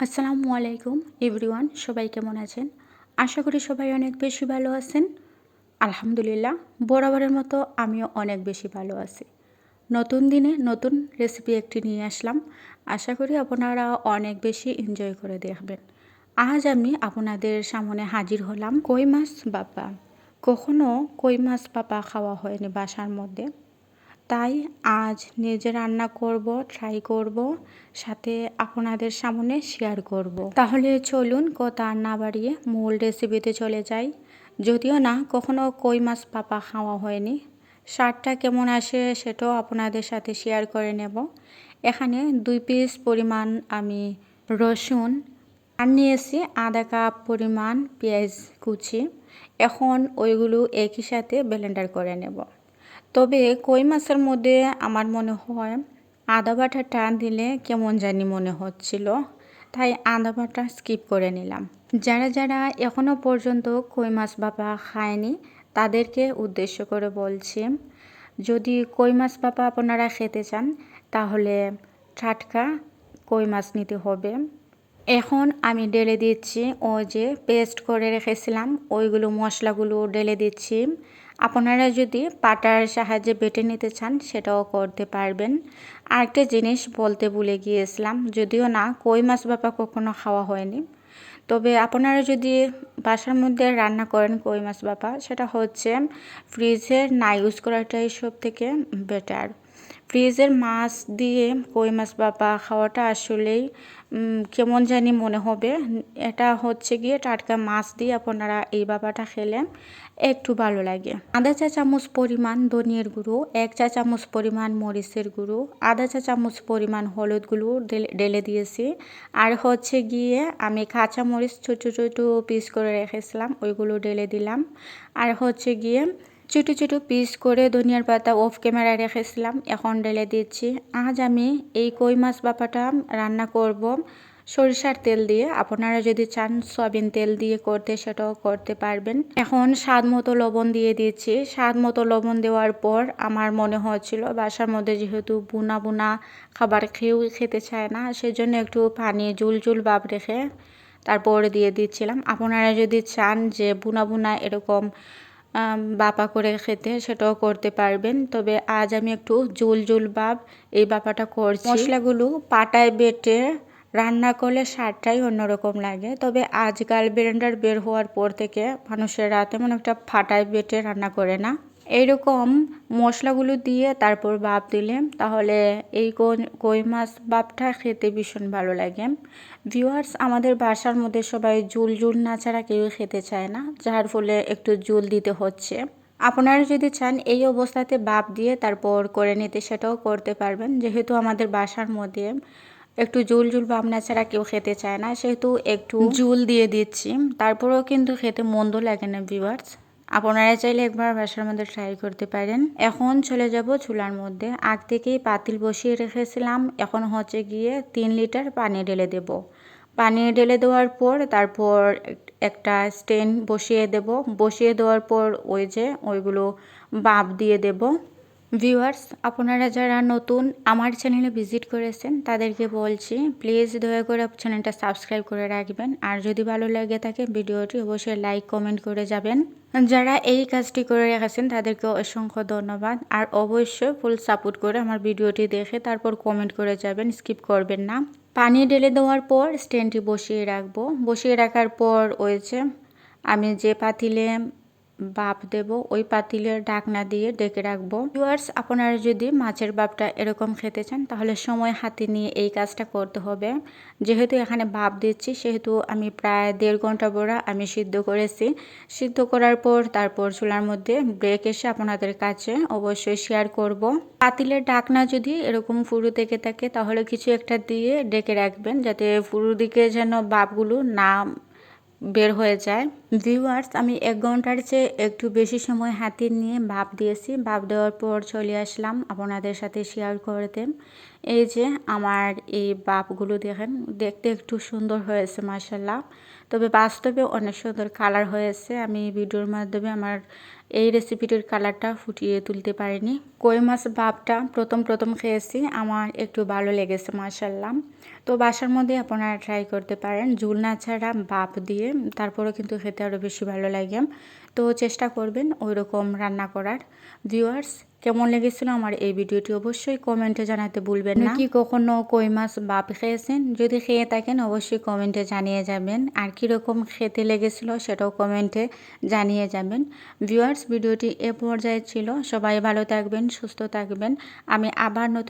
আসসালামু আলাইকুম, এভরিওয়ান, সবাই কেমন আছেন? আশা করি সবাই অনেক বেশি ভালো আছেন। আলহামদুলিল্লাহ, বরাবরের মতো আমিও অনেক বেশি ভালো আছি। নতুন দিনে নতুন রেসিপি একটি নিয়ে আসলাম। আশা করি আপনারা অনেক বেশি এনজয় করে দেখবেন। আজ আমি আপনাদের সামনে হাজির হলাম কই মাছ বাপা কখনো কই মাছ বাপা খাওয়া হয়নি বাসার মধ্যে। তাই আজ নিজে রান্না করব ট্রাই করব, সাথে আপনাদের সামনে শেয়ার করব। তাহলে চলুন কথা না বাড়িয়ে মূল রেসিপিতে চলে যাই। যদিও না, কখনো কই মাছ পাপা খাওয়া হয়নি। স্বাদটা কেমন আসে সেটাও আপনাদের সাথে শেয়ার করে নেব। এখানে দুই পিস পরিমাণ আমি রসুন, আর নিয়েছি আধা কাপ পরিমাণ পেঁয়াজ কুচি। এখন ওইগুলো একই সাথে ব্লেন্ডার করে নেব। তবে কই মাছের মধ্যে আমার মনে হয় আদা বাটা টান দিলে কেমন জানি মনে হচ্ছিল। তাই আদা বাটা স্কিপ করে নিলাম। যারা যারা এখনও পর্যন্ত কই মাছ বাবা খায়নি, তাদেরকে উদ্দেশ্য করে বলছি, যদি কই মাছ বাবা আপনারা খেতে চান, তাহলে টাটকা কই মাছ নিতে হবে। এখন আমি ডেলে দিচ্ছি ও যে পেস্ট করে রেখেছিলাম, ওইগুলো মশলাগুলো ডেলে দিচ্ছি। আপনারা যদি পাটার সাহায্যে বেটে নিতে চান, সেটাও করতে পারবেন। আরেকটা জিনিস বলতে ভুলে গিয়েছিলাম, যদিও না, কই মাছ বাপা কখনো খাওয়া হয়নি। তবে আপনারা যদি বাসার মধ্যে রান্না করেন কই মাছ বাপা, সেটা হচ্ছে ফ্রিজের না ইউজ করাটাই সব থেকে বেটার ফ্রিজের মাছ দিয়ে কই মাছ বাপা খাওয়াটা আসলেই কেমন জানি মনে হবে। এটা হচ্ছে গিয়ে টাটকা মাছ দিয়ে আপনারা এই বাবাটা খেলে একটু ভালো লাগে। আধা চা চামচ পরিমাণ ধনিয়ার গুঁড়ো, এক চা চামচ পরিমাণ মরিচের গুঁড়ো, আধা চা চামচ পরিমাণ হলুদ গুঁড়ো ডেলে দিয়েছি। আর হচ্ছে গিয়ে আমি কাঁচা মরিচ ছোটো ছোটো পিস করে রেখেছিলাম, ওইগুলো ডেলে দিলাম। আর হচ্ছে গিয়ে ছোটো ছোটো পিস করে ধনিয়ার পাতা অফ ক্যামেরায় রেখেছিলাম, এখন ঢেলে দিচ্ছি। আজ আমি এই কই মাছ বাপাটা রান্না করব সরিষার তেল দিয়ে। আপনারা যদি চান সয়াবিন তেল দিয়ে করতে, সেটাও করতে পারবেন। এখন স্বাদ মতো লবণ দিয়ে দিচ্ছি। স্বাদ মতো লবণ দেওয়ার পর আমার মনে হচ্ছিল বাসার মধ্যে যেহেতু বুনা বুনা খাবার খেয়েও খেতে চায় না, সেজন্য একটু পানি জুল জুল ভাব রেখে তারপরে দিয়ে দিচ্ছিলাম। আপনারা যদি চান যে বুনা বুনা এরকম বাপা করে খেতে সেটাও করতে পারবেন। তবে আজ আমি একটু জুল জুল বাপ এই বাপাটা করছি। মশলাগুলো পাটায় বেটে রান্না করলে স্বাদটাই অন্যরকম লাগে। তবে আজকাল ব্লেন্ডার বের হওয়ার পর থেকে মানুষের রাতে তেমন একটা ফাটায় বেটে রান্না করে না। এইরকম মশলাগুলো দিয়ে তারপর বাপ দিলে তাহলে এই কই মাছ বাপটা খেতে ভীষণ ভালো লাগে। ভিউয়ার্স আমাদের বাসার মধ্যে সবাই জুল জুল না ছাড়া কেউ খেতে চায় না যার ফলে একটু জুল দিতে হচ্ছে। আপনারা যদি চান এই অবস্থাতে বাপ দিয়ে তারপর করে নিতে সেটাও করতে পারবেন। যেহেতু আমাদের বাসার মধ্যে একটু জুল জুল ভাবনা ছাড়া কেউ খেতে চায় না সেহেতু একটু জুল দিয়ে দিচ্ছি। তারপরেও কিন্তু খেতে মন্দ লাগে না ভিউয়ার্স আপনারা চাইলে একবার বাসার মধ্যে ট্রাই করতে পারেন। এখন চলে যাব চুলার মধ্যে। আগ থেকেই পাতিল বসিয়ে রেখেছিলাম। এখন হচ্ছে গিয়ে তিন লিটার পানি ঢেলে দেব। পানি ঢেলে দেওয়ার পর তারপর একটা স্টেন বসিয়ে দেব। বসিয়ে দেওয়ার পর ওই যে ওইগুলো বাপ দিয়ে দেব। ভিউয়ার্স, আপনারা যারা নতুন আমার চ্যানেলে ভিজিট করেছেন, তাদেরকে বলছি, প্লিজ দয়া করে চ্যানেলটা সাবস্ক্রাইব করে রাখবেন। আর যদি ভালো লাগে থাকে, ভিডিওটি অবশ্যই লাইক, কমেন্ট করে যাবেন। যারা এই কাজটি করে রেখেছেন তাদেরকে অসংখ্য ধন্যবাদ। আর অবশ্যই ফুল সাপোর্ট করে আমার ভিডিওটি দেখে তারপর কমেন্ট করে যাবেন স্কিপ করবেন না। পানি ঢেলে দেওয়ার পর স্ট্যান্ডটি বসিয়ে রাখব। বসিয়ে রাখার পর ওইছে আমি যে পাতিলে বাপ দেব, ওই পাতিলের ঢাকনা দিয়ে ডেকে রাখব। ভিউয়ার্স আপনারা যদি মাছের বাপটা এরকম খেতে চান, তাহলে সময় হাতে নিয়ে এই কাজটা করতে হবে। যেহেতু এখানে বাপ দিচ্ছি, সেহেতু আমি প্রায় দেড় ঘণ্টা বড়া আমি সিদ্ধ করেছি। সিদ্ধ করার পর তারপর চুলার মধ্যে ব্রেক এসে আপনাদের কাছে অবশ্যই শেয়ার করব। পাতিলের ঢাকনা যদি এরকম ফুরু থেকে থাকে, তাহলে কিছু একটা দিয়ে ডেকে রাখবেন, যাতে ফুরু দিকে যেন বাপগুলো না বের হয়ে যায়। ভিউয়ার্স, আমি এক ঘণ্টার চেয়ে একটু বেশি সময় হাতে নিয়ে ভাপ দিয়েছি। ভাপ দেওয়ার পর চলে আসলাম আপনাদের সাথে শেয়ার করতে। এই যে আমার এই বাপগুলো দেখেন, দেখতে একটু সুন্দর হয়েছে মাসাল্লাহ তবে বাস্তবে অনেক সুন্দর কালার হয়েছে। আমি ভিডিওর মাধ্যমে আমার এই রেসিপিটির কালারটা ফুটিয়ে তুলতে পারিনি। কই মাছ ভাপটা প্রথম প্রথম খেয়েছি। আমার একটু ভালো লেগেছে মাসাল্লাহ তো বাসার মধ্যে আপনারা ট্রাই করতে পারেন। ঝুল না ছাড়া ভাপ দিয়ে, তারপরেও কিন্তু খেতে আরও বেশি ভালো লাগে। তো চেষ্টা করবেন ওই রকম রান্না করার। ভিউয়ার্স কেমন লেগেছিল আমার এই ভিডিওটি অবশ্যই কমেন্টে জানাতে ভুলবেন না। কি কখনো কই মাছ বাপ খেয়েছেন? যদি খেয়ে থাকেন অবশ্যই কমেন্টে জানিয়ে যাবেন। আর কীরকম খেতে লেগেছিল সেটাও কমেন্টে জানিয়ে যাবেন। ভিউয়ার্স ভিডিওটি এ পর্যায়ে ছিল। সবাই ভালো থাকবেন, সুস্থ থাকবেন। আমি আবার নতুন